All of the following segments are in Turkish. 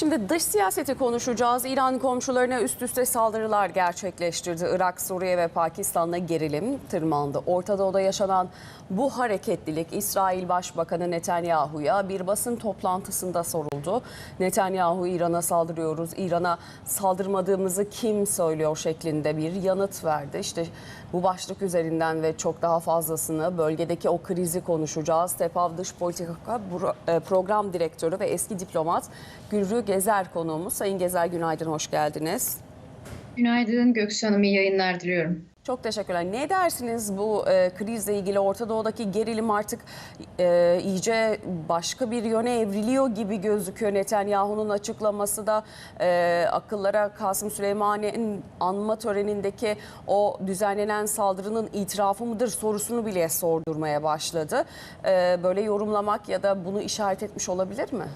Şimdi dış siyaseti konuşacağız. İran komşularına üst üste saldırılar gerçekleştirdi. Irak, Suriye ve Pakistan'la gerilim tırmandı. Orta Doğu'da yaşanan bu hareketlilik İsrail Başbakanı Netanyahu'ya bir basın toplantısında soruldu. Netanyahu İran'a saldırıyoruz, İran'a saldırmadığımızı kim söylüyor şeklinde bir yanıt verdi. İşte bu başlık üzerinden ve çok daha fazlasını bölgedeki o krizi konuşacağız. Tepav Dış Politika e, Program Direktörü ve eski diplomat Gülrü Gezer konuğumuz. Sayın Gezer günaydın, hoş geldiniz. Günaydın Göksu Hanım, iyi yayınlar diliyorum. Çok teşekkürler. Ne dersiniz bu e, krizle ilgili Orta Doğu'daki gerilim artık e, iyice başka bir yöne evriliyor gibi gözüküyor. Netanyahu'nun açıklaması da e, akıllara Kasım Süleymani'nin anma törenindeki o düzenlenen saldırının itirafı mıdır sorusunu bile sordurmaya başladı. E, böyle yorumlamak ya da bunu işaret etmiş olabilir mi?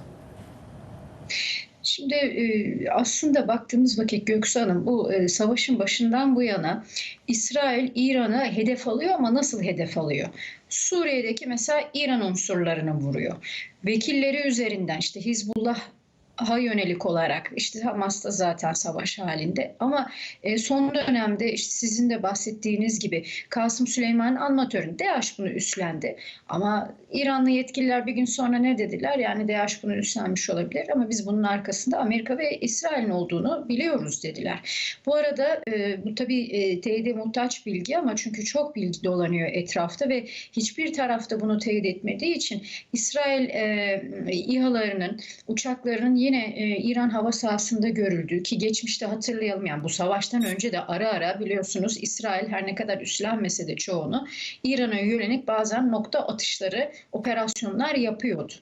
Şimdi e, aslında baktığımız vakit Göksu Hanım bu e, savaşın başından bu yana İsrail İran'ı hedef alıyor ama nasıl hedef alıyor? Suriye'deki mesela İran unsurlarını vuruyor. Vekilleri üzerinden işte Hizbullah ha yönelik olarak işte Hamas da zaten savaş halinde. Ama e, son dönemde işte sizin de bahsettiğiniz gibi Kasım Süleyman anma töreni DAEŞ bunu üstlendi. Ama İranlı yetkililer bir gün sonra ne dediler? Yani DAEŞ bunu üstlenmiş olabilir ama biz bunun arkasında Amerika ve İsrail'in olduğunu biliyoruz dediler. Bu arada e, bu tabii e, teyide muhtaç bilgi ama çünkü çok bilgi dolanıyor etrafta ve hiçbir tarafta bunu teyit etmediği için İsrail e, İHA'larının uçaklarının yine e, İran hava sahasında görüldüğü ki geçmişte hatırlayalım yani bu savaştan önce de ara ara biliyorsunuz İsrail her ne kadar üstlenmese de çoğunu İran'a yönelik bazen nokta atışları operasyonlar yapıyordu.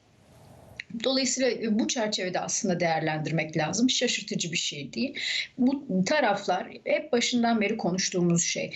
Dolayısıyla bu çerçevede aslında değerlendirmek lazım. Şaşırtıcı bir şey değil. Bu taraflar hep başından beri konuştuğumuz şey.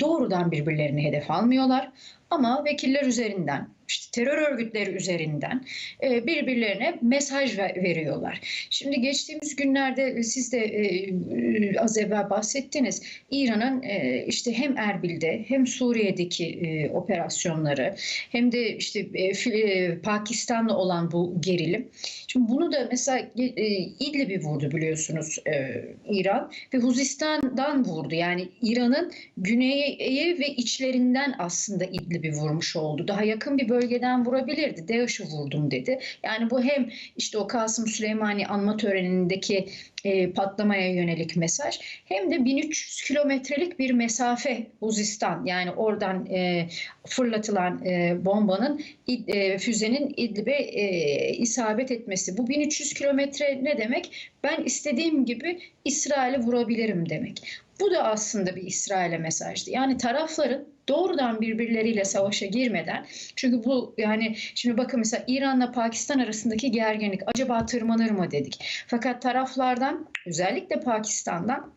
Doğrudan birbirlerini hedef almıyorlar ama vekiller üzerinden, işte terör örgütleri üzerinden e, birbirlerine mesaj ver- veriyorlar. Şimdi geçtiğimiz günlerde siz de e, e, az evvel bahsettiniz. İran'ın e, işte hem Erbil'de hem Suriye'deki e, operasyonları hem de işte e, e, Pakistan'la olan bu gerilim. Şimdi bunu da mesela e, İdlib'i vurdu biliyorsunuz e, İran ve Huzistan'dan vurdu. Yani İran'ın güneyi ve içlerinden aslında İdlib'i vurmuş oldu. Daha yakın bir bölgeden vurabilirdi. DAEŞ'i vurdum dedi. Yani bu hem işte o Kasım Süleymani anma törenindeki e, patlamaya yönelik mesaj hem de 1300 kilometrelik bir mesafe Huzistan yani oradan e, fırlatılan e, bombanın e, füzenin İdlib'e e, isabet etmesi. Bu 1300 kilometre ne demek? Ben istediğim gibi İsrail'i vurabilirim demek. Bu da aslında bir İsrail'e mesajdı. Yani tarafların doğrudan birbirleriyle savaşa girmeden çünkü bu yani şimdi bakın mesela İran'la Pakistan arasındaki gerginlik acaba tırmanır mı dedik. Fakat taraflardan özellikle Pakistan'dan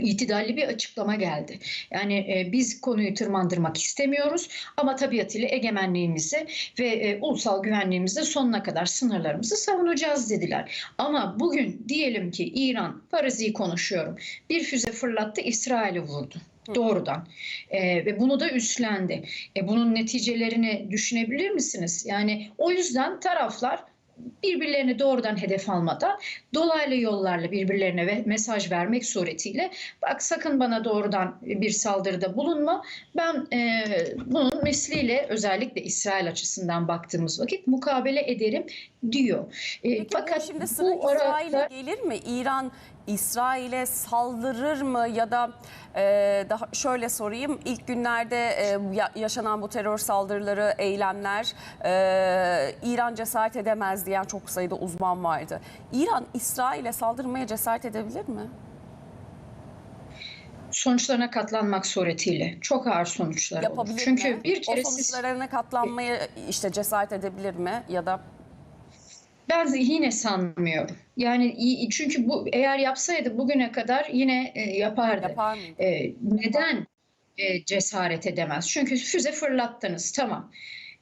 itidalli bir açıklama geldi. Yani e, biz konuyu tırmandırmak istemiyoruz ama tabiatıyla egemenliğimizi ve e, ulusal güvenliğimizi sonuna kadar sınırlarımızı savunacağız dediler. Ama bugün diyelim ki İran, Farazi'yi konuşuyorum, bir füze fırlattı İsrail'i vurdu. Doğrudan. E, ve bunu da üstlendi. E, bunun neticelerini düşünebilir misiniz? Yani o yüzden taraflar birbirlerini doğrudan hedef almadan dolaylı yollarla birbirlerine ve mesaj vermek suretiyle bak sakın bana doğrudan bir saldırıda bulunma. Ben e, bunun misliyle özellikle İsrail açısından baktığımız vakit mukabele ederim diyor. E, Peki fakat bu şimdi bu sıra İsrail'e arada gelir mi? İran İsrail'e saldırır mı ya da e, daha şöyle sorayım ilk günlerde e, ya- yaşanan bu terör saldırıları, eylemler e, İran cesaret edemez diyen çok sayıda uzman vardı. İran İsrail'e saldırmaya cesaret edebilir mi? sonuçlarına katlanmak suretiyle çok ağır sonuçlar olur. Yapabilir Çünkü mi? bir kere o siz sonuçlarına katlanmaya işte cesaret edebilir mi ya da Ben yine sanmıyorum. Yani çünkü bu eğer yapsaydı bugüne kadar yine e, yapardı. yapar mıydı? E, neden e, cesaret edemez? Çünkü füze fırlattınız tamam.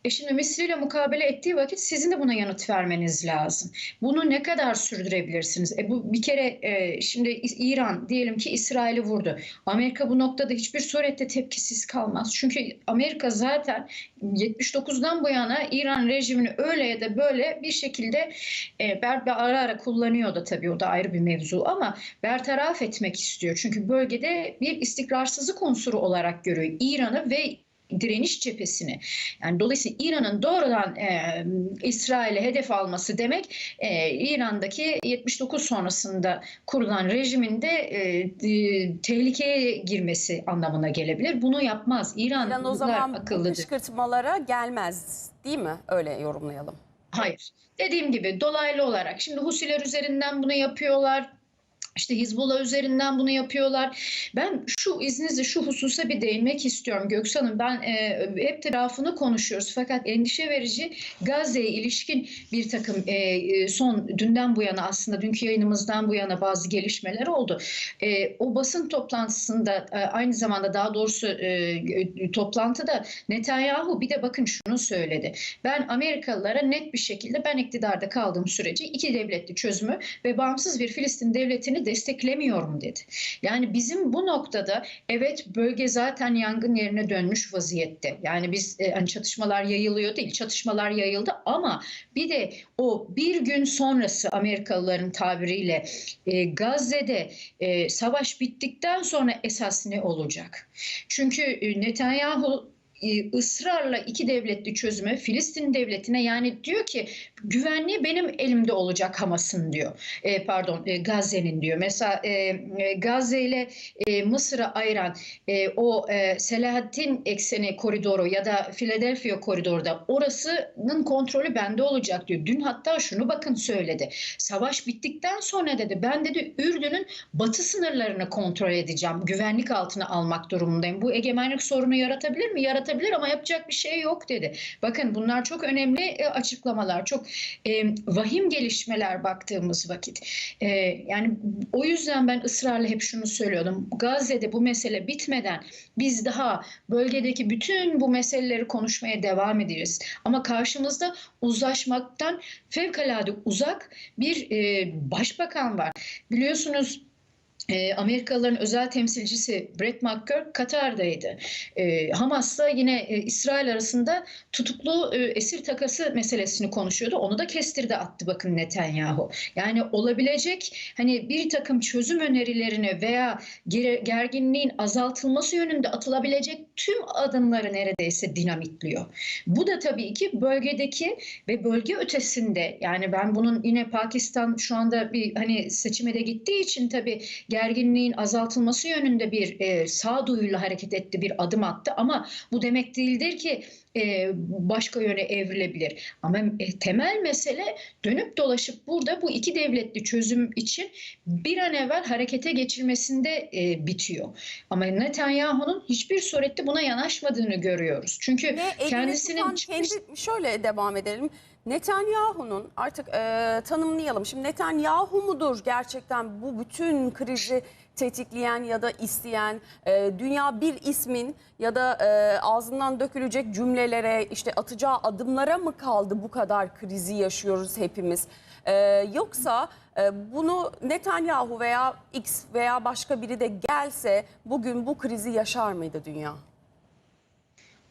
E şimdi Mısır ile mukabele ettiği vakit sizin de buna yanıt vermeniz lazım. Bunu ne kadar sürdürebilirsiniz? E bu bir kere e, şimdi İran diyelim ki İsrail'i vurdu. Amerika bu noktada hiçbir surette tepkisiz kalmaz. Çünkü Amerika zaten 79'dan bu yana İran rejimini öyle ya da böyle bir şekilde e, ber, ara ara kullanıyor da tabii o da ayrı bir mevzu ama bertaraf etmek istiyor. Çünkü bölgede bir istikrarsızlık unsuru olarak görüyor İran'ı ve direniş cephesini. Yani dolayısıyla İran'ın doğrudan e, İsrail'e hedef alması demek e, İran'daki 79 sonrasında kurulan rejiminde e, e, tehlikeye girmesi anlamına gelebilir. Bunu yapmaz. İran, İran o zaman akıllıdır. kışkırtmalara gelmez değil mi? Öyle yorumlayalım. Hayır. Dediğim gibi dolaylı olarak şimdi Husiler üzerinden bunu yapıyorlar. İşte Hizbullah üzerinden bunu yapıyorlar. Ben şu izninizle şu hususa bir değinmek istiyorum Göksan'ım. Ben e, hep tarafını konuşuyoruz fakat endişe verici Gazze'ye ilişkin bir takım e, e, son dünden bu yana aslında dünkü yayınımızdan bu yana bazı gelişmeler oldu. E, o basın toplantısında e, aynı zamanda daha doğrusu e, e, toplantıda Netanyahu bir de bakın şunu söyledi. Ben Amerikalılara net bir şekilde ben iktidarda kaldığım sürece iki devletli çözümü ve bağımsız bir Filistin devletini desteklemiyorum dedi. Yani bizim bu noktada evet bölge zaten yangın yerine dönmüş vaziyette. Yani biz e, hani çatışmalar yayılıyor değil, çatışmalar yayıldı ama bir de o bir gün sonrası Amerikalıların tabiriyle e, Gazze'de e, savaş bittikten sonra esas ne olacak? Çünkü e, Netanyahu ısrarla iki devletli çözüme Filistin devletine yani diyor ki güvenliği benim elimde olacak Hamas'ın diyor. E, pardon e, Gazze'nin diyor. Mesela e, e, Gazze ile e, Mısır'ı ayıran e, o e, Selahattin ekseni koridoru ya da Philadelphia koridoru da orasının kontrolü bende olacak diyor. Dün hatta şunu bakın söyledi. Savaş bittikten sonra dedi ben dedi Ürdün'ün batı sınırlarını kontrol edeceğim. Güvenlik altına almak durumundayım. Bu egemenlik sorunu yaratabilir mi? Yaratabilir ama yapacak bir şey yok dedi. Bakın bunlar çok önemli e, açıklamalar. Çok e, vahim gelişmeler baktığımız vakit. E, yani o yüzden ben ısrarla hep şunu söylüyordum. Gazze'de bu mesele bitmeden biz daha bölgedeki bütün bu meseleleri konuşmaya devam ederiz. Ama karşımızda uzlaşmaktan fevkalade uzak bir e, başbakan var. Biliyorsunuz e, Amerikalıların özel temsilcisi Brett McGurk Katar'daydı. E, Hamas'la yine e, İsrail arasında tutuklu e, esir takası meselesini konuşuyordu. Onu da kestirdi attı bakın Netanyahu. Yani olabilecek hani bir takım çözüm önerilerini veya ger- gerginliğin azaltılması yönünde atılabilecek tüm adımları neredeyse dinamitliyor. Bu da tabii ki bölgedeki ve bölge ötesinde yani ben bunun yine Pakistan şu anda bir hani seçime de gittiği için tabii gerginliğin azaltılması yönünde bir e, sağduyuyla hareket etti, bir adım attı ama bu demek değildir ki e, başka yöne evrilebilir. Ama e, temel mesele dönüp dolaşıp burada bu iki devletli çözüm için bir an evvel harekete geçilmesinde e, bitiyor. Ama Netanyahu'nun hiçbir surette buna yanaşmadığını görüyoruz. Çünkü Ve kendisinin çıkmış- kendi şöyle devam edelim. Netanyahu'nun artık e, tanımlayalım. Şimdi Netanyahu mudur gerçekten bu bütün krizi tetikleyen ya da isteyen e, dünya bir ismin ya da e, ağzından dökülecek cümlelere işte atacağı adımlara mı kaldı bu kadar krizi yaşıyoruz hepimiz? E, yoksa e, bunu Netanyahu veya X veya başka biri de gelse bugün bu krizi yaşar mıydı dünya?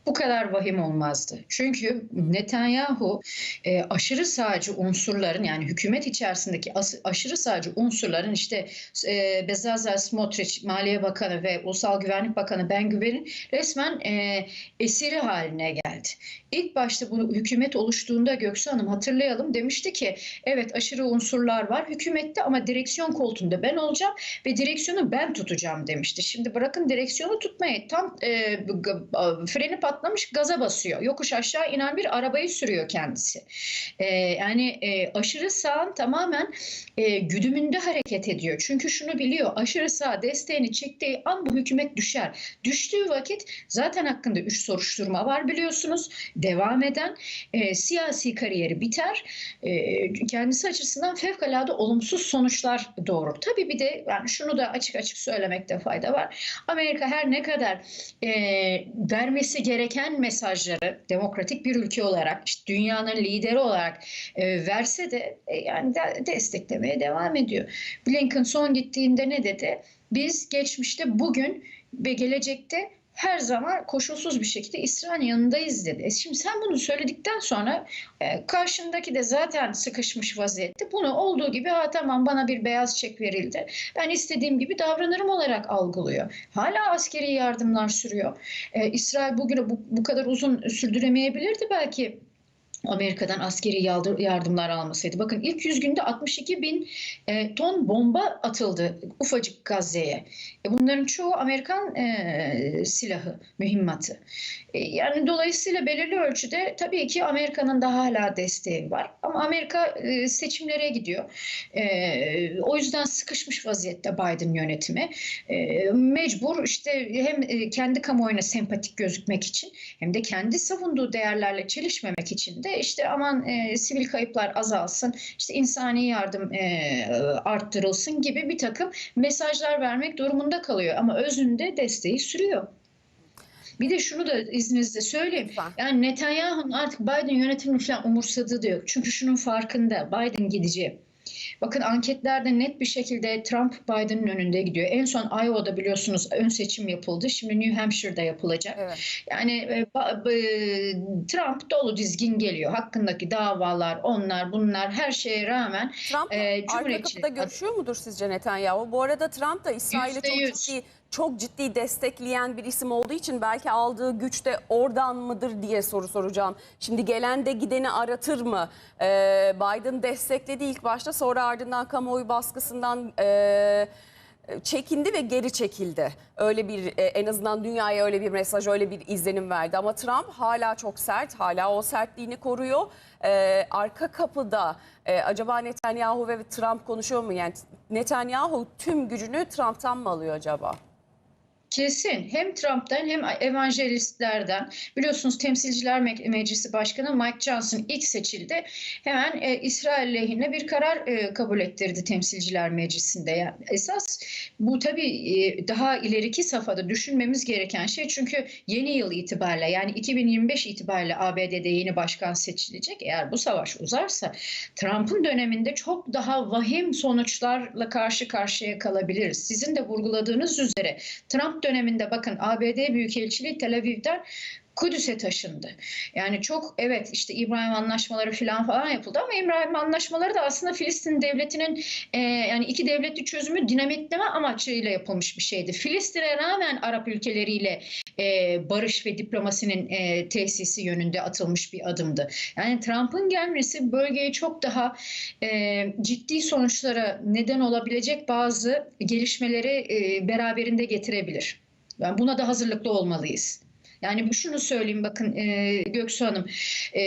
Bu kadar vahim olmazdı. Çünkü Netanyahu e, aşırı sağcı unsurların yani hükümet içerisindeki as- aşırı sağcı unsurların işte e, Bezalel Smotrich Maliye Bakanı ve Ulusal Güvenlik Bakanı Ben Güven'in resmen e, esiri haline geldi. İlk başta bu hükümet oluştuğunda Göksu Hanım hatırlayalım demişti ki evet aşırı unsurlar var hükümette ama direksiyon koltuğunda ben olacağım ve direksiyonu ben tutacağım demişti. Şimdi bırakın direksiyonu tutmayı tam e, freni patlamış gaza basıyor. Yokuş aşağı inen bir arabayı sürüyor kendisi. E, yani e, aşırı sağın tamamen e, güdümünde hareket ediyor. Çünkü şunu biliyor aşırı sağ desteğini çektiği an bu hükümet düşer. Düştüğü vakit zaten hakkında üç soruşturma var biliyorsunuz. Devam eden e, siyasi kariyeri biter. E, kendisi açısından fevkalade olumsuz sonuçlar doğurur. Tabii bir de yani şunu da açık açık söylemekte fayda var. Amerika her ne kadar e, vermesi gereken mesajları demokratik bir ülke olarak, işte dünyanın lideri olarak e, verse de e, yani de, desteklemeye devam ediyor. Blinken son gittiğinde ne dedi? Biz geçmişte, bugün ve gelecekte her zaman koşulsuz bir şekilde İsrail'in yanındayız dedi. E şimdi sen bunu söyledikten sonra e, karşındaki de zaten sıkışmış vaziyette. Bunu olduğu gibi ha tamam bana bir beyaz çek verildi. Ben istediğim gibi davranırım olarak algılıyor. Hala askeri yardımlar sürüyor. E, İsrail bugün bu, bu kadar uzun sürdüremeyebilirdi belki. Amerika'dan askeri yardı- yardımlar almasaydı. Bakın ilk 100 günde 62 bin e, ton bomba atıldı ufacık Gazze'ye. E, bunların çoğu Amerikan e, silahı, mühimmatı. E, yani dolayısıyla belirli ölçüde tabii ki Amerika'nın da hala desteği var. Ama Amerika e, seçimlere gidiyor. E, o yüzden sıkışmış vaziyette Biden yönetimi. E, mecbur işte hem e, kendi kamuoyuna sempatik gözükmek için hem de kendi savunduğu değerlerle çelişmemek için de işte aman e, sivil kayıplar azalsın, işte insani yardım e, arttırılsın gibi bir takım mesajlar vermek durumunda kalıyor. Ama özünde desteği sürüyor. Bir de şunu da izninizle söyleyeyim. Yani Netanyahu'nun artık Biden yönetimini falan umursadığı da yok. Çünkü şunun farkında Biden gideceği. Bakın anketlerde net bir şekilde Trump Biden'ın önünde gidiyor. En son Iowa'da biliyorsunuz ön seçim yapıldı. Şimdi New Hampshire'da yapılacak. Evet. Yani e, b- Trump dolu dizgin geliyor. Hakkındaki davalar, onlar, bunlar her şeye rağmen Trump e, arka Cumhuriyetçilik kapıda görüşüyor mudur sizce Netanyahu? Bu arada Trump da İsrail'i çok ciddi, çok ciddi destekleyen bir isim olduğu için belki aldığı güç de oradan mıdır diye soru soracağım. Şimdi gelen de gideni aratır mı? Ee, Biden destekledi ilk başta sonra ardından kamuoyu baskısından... e, çekindi ve geri çekildi. Öyle bir e, en azından dünyaya öyle bir mesaj, öyle bir izlenim verdi. Ama Trump hala çok sert, hala o sertliğini koruyor. Ee, arka kapıda e, acaba Netanyahu ve Trump konuşuyor mu? Yani Netanyahu tüm gücünü Trump'tan mı alıyor acaba? Kesin hem Trump'tan hem evangelistlerden biliyorsunuz Temsilciler Me- Meclisi Başkanı Mike Johnson ilk seçildi. Hemen e, İsrail lehine bir karar e, kabul ettirdi Temsilciler Meclisi'nde. Yani esas bu tabii e, daha ileriki safhada düşünmemiz gereken şey çünkü yeni yıl itibariyle yani 2025 itibariyle ABD'de yeni başkan seçilecek. Eğer bu savaş uzarsa Trump'ın döneminde çok daha vahim sonuçlarla karşı karşıya kalabiliriz. Sizin de vurguladığınız üzere Trump döneminde bakın ABD Büyükelçiliği Tel Aviv'den Kudüs'e taşındı. Yani çok evet işte İbrahim anlaşmaları falan falan yapıldı ama İbrahim anlaşmaları da aslında Filistin devletinin e, yani iki devletli çözümü dinamitleme amaçıyla yapılmış bir şeydi. Filistin'e rağmen Arap ülkeleriyle e, barış ve diplomasinin e, tesisi yönünde atılmış bir adımdı. Yani Trump'ın gelmesi bölgeye çok daha e, ciddi sonuçlara neden olabilecek bazı gelişmeleri e, beraberinde getirebilir. Yani buna da hazırlıklı olmalıyız. Yani bu şunu söyleyeyim bakın e, Göksu Hanım e,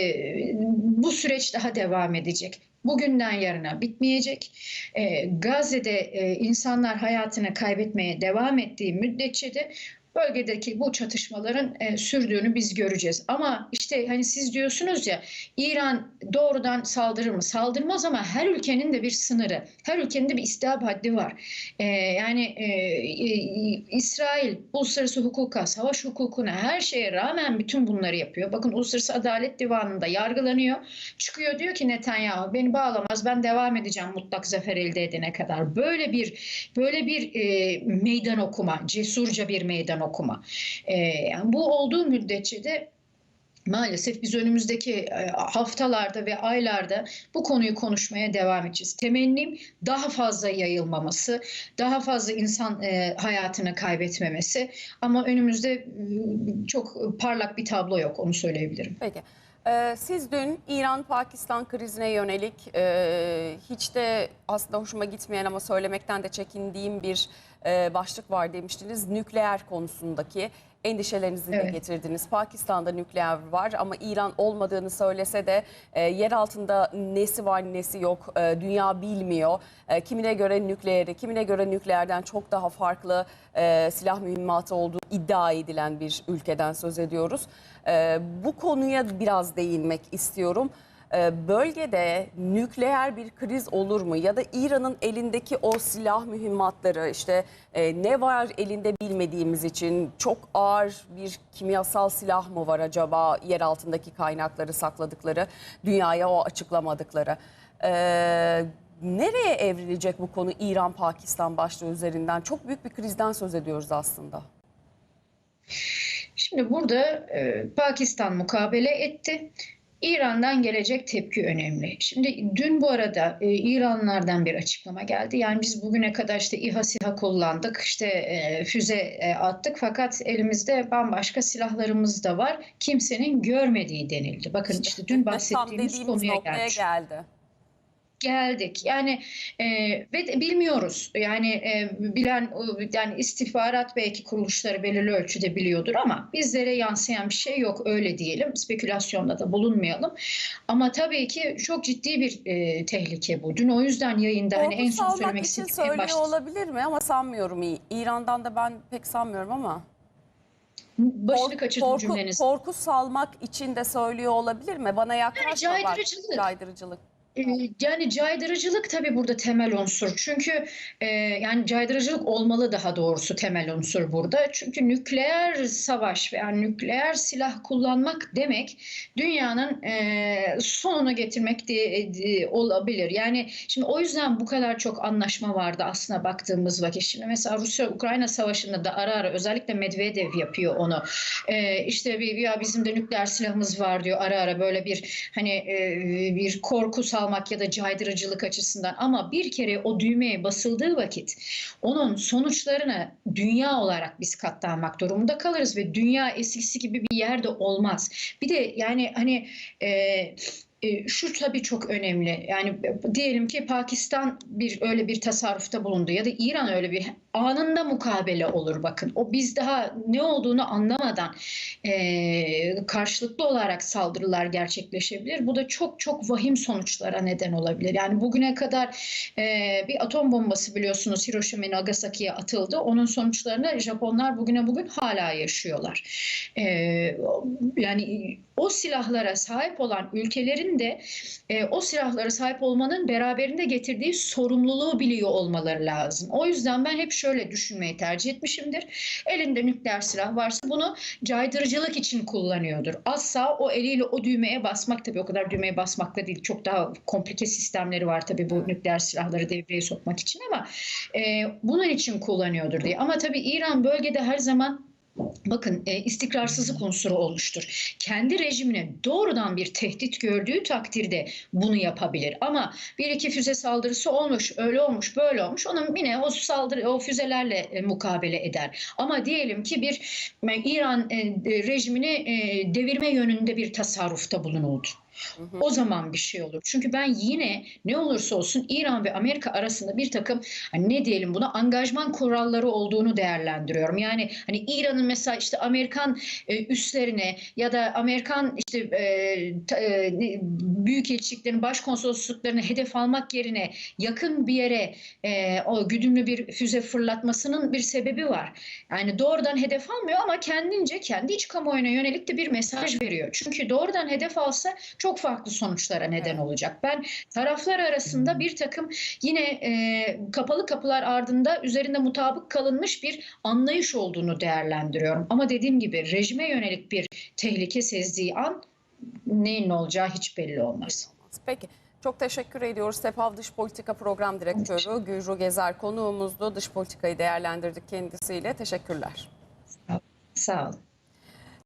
bu süreç daha devam edecek. Bugünden yarına bitmeyecek. E, Gazze'de e, insanlar hayatını kaybetmeye devam ettiği müddetçe de bölgedeki bu çatışmaların e, sürdüğünü biz göreceğiz. Ama işte hani siz diyorsunuz ya İran doğrudan saldırır mı? Saldırmaz ama her ülkenin de bir sınırı, her ülkenin de bir istihap haddi var. E, yani e, e, İsrail uluslararası hukuka, savaş hukukuna her şeye rağmen bütün bunları yapıyor. Bakın Uluslararası Adalet Divanı'nda yargılanıyor. Çıkıyor diyor ki Netanyahu beni bağlamaz ben devam edeceğim mutlak zafer elde edene kadar. Böyle bir böyle bir e, meydan okuma, cesurca bir meydan okuma. E, yani bu olduğu müddetçe de Maalesef biz önümüzdeki e, haftalarda ve aylarda bu konuyu konuşmaya devam edeceğiz. Temennim daha fazla yayılmaması, daha fazla insan e, hayatını kaybetmemesi ama önümüzde e, çok parlak bir tablo yok onu söyleyebilirim. Peki. Ee, siz dün İran-Pakistan krizine yönelik e, hiç de aslında hoşuma gitmeyen ama söylemekten de çekindiğim bir e, başlık var demiştiniz. Nükleer konusundaki endişelerinizi de Evet. getirdiniz. Pakistan'da nükleer var ama İran olmadığını söylese de e, yer altında nesi var nesi yok e, dünya bilmiyor. E, kimine göre nükleeri, kimine göre nükleerden çok daha farklı e, silah mühimmatı olduğu iddia edilen bir ülkeden söz ediyoruz. E, bu konuya biraz değinmek istiyorum. E, bölgede nükleer bir kriz olur mu? Ya da İran'ın elindeki o silah mühimmatları işte e, ne var elinde bilmediğimiz için çok ağır bir kimyasal silah mı var acaba yer altındaki kaynakları sakladıkları, dünyaya o açıklamadıkları? E, nereye evrilecek bu konu İran-Pakistan başlığı üzerinden? Çok büyük bir krizden söz ediyoruz aslında. Şimdi burada e, Pakistan mukabele etti. İran'dan gelecek tepki önemli. Şimdi dün bu arada e, İranlılardan bir açıklama geldi. Yani biz bugüne kadar işte İHA SİHA kullandık, işte e, füze e, attık fakat elimizde bambaşka silahlarımız da var. Kimsenin görmediği denildi. Bakın işte dün Tam bahsettiğimiz konuya gelmiş. geldi. Geldik. Yani e, ve bilmiyoruz. Yani e, bilen yani istihbarat belki kuruluşları belirli ölçüde biliyordur ama bizlere yansıyan bir şey yok öyle diyelim. Spekülasyonda da bulunmayalım. Ama tabii ki çok ciddi bir e, tehlike bu. Dün o yüzden yayında hani en son söylemek için istediğim söylüyor başta olabilir mi? Ama sanmıyorum. İran'dan da ben pek sanmıyorum ama. başını kaçırdım korku, cümlenizi. korku salmak için de söylüyor olabilir mi? Bana yaklaşma bak. caydırıcılık. Caydırıcılık. Ee, Yani caydırıcılık tabii burada temel unsur. Çünkü e, yani caydırıcılık olmalı daha doğrusu temel unsur burada. Çünkü nükleer savaş veya nükleer silah kullanmak demek dünyanın e, sonunu getirmek de, de- olabilir. Yani şimdi o yüzden bu kadar çok anlaşma vardı aslına baktığımız vakit. Şimdi mesela Rusya-Ukrayna savaşında da ara ara özellikle Medvedev yapıyor onu. E, işte bir ya bizim de nükleer silahımız var diyor ara ara böyle bir hani e, bir korku salmak ya da caydırıcılık açısından ama bir kere o düğmeye basıldığı vakit onun sonuçlarını dünya olarak biz katlanmak durumunda kalırız ve dünya eskisi gibi bir yerde olmaz. Bir de yani hani e, e, şu tabii çok önemli. Yani diyelim ki Pakistan bir öyle bir tasarrufta bulundu ya da İran öyle bir anında mukabele olur bakın. O biz daha ne olduğunu anlamadan e, karşılıklı olarak saldırılar gerçekleşebilir. Bu da çok çok vahim sonuçlara neden olabilir. Yani bugüne kadar e, bir atom bombası biliyorsunuz Hiroşima Nagasaki'ye atıldı. Onun sonuçlarını Japonlar bugüne bugün hala yaşıyorlar. E, yani o silahlara sahip olan ülkelerin de e, o silahlara sahip olmanın beraberinde getirdiği sorumluluğu biliyor olmaları lazım. O yüzden ben hep şöyle düşünmeyi tercih etmişimdir. Elinde nükleer silah varsa bunu caydırıcılık için kullanıyordur. Asla o eliyle o düğmeye basmak tabii o kadar düğmeye basmakla değil. Çok daha komplike sistemleri var tabii bu nükleer silahları devreye sokmak için ama e, bunun için kullanıyordur diye. Ama tabii İran bölgede her zaman Bakın e, istikrarsızlık unsuru olmuştur. Kendi rejimine doğrudan bir tehdit gördüğü takdirde bunu yapabilir. Ama bir iki füze saldırısı olmuş, öyle olmuş, böyle olmuş. Onun yine o saldırı, o füzelerle e, mukabele eder. Ama diyelim ki bir e, İran e, rejimini e, devirme yönünde bir tasarrufta bulunuldu. O zaman bir şey olur. Çünkü ben yine ne olursa olsun İran ve Amerika arasında bir takım hani ne diyelim buna angajman kuralları olduğunu değerlendiriyorum. Yani hani İran'ın mesela işte Amerikan e, üslerine ya da Amerikan işte e, e, büyükelçiliklerin başkonsolosluklarını hedef almak yerine yakın bir yere e, o güdümlü bir füze fırlatmasının bir sebebi var. Yani doğrudan hedef almıyor ama kendince kendi iç kamuoyuna yönelik de bir mesaj veriyor. Çünkü doğrudan hedef alsa çok farklı sonuçlara neden olacak. Ben taraflar arasında bir takım yine e, kapalı kapılar ardında üzerinde mutabık kalınmış bir anlayış olduğunu değerlendiriyorum. Ama dediğim gibi rejime yönelik bir tehlike sezdiği an neyin ne olacağı hiç belli olmaz. Peki. Çok teşekkür ediyoruz. Sepav Dış Politika Program Direktörü Gülru Gezer konuğumuzdu. Dış politikayı değerlendirdik kendisiyle. Teşekkürler. Sağ olun.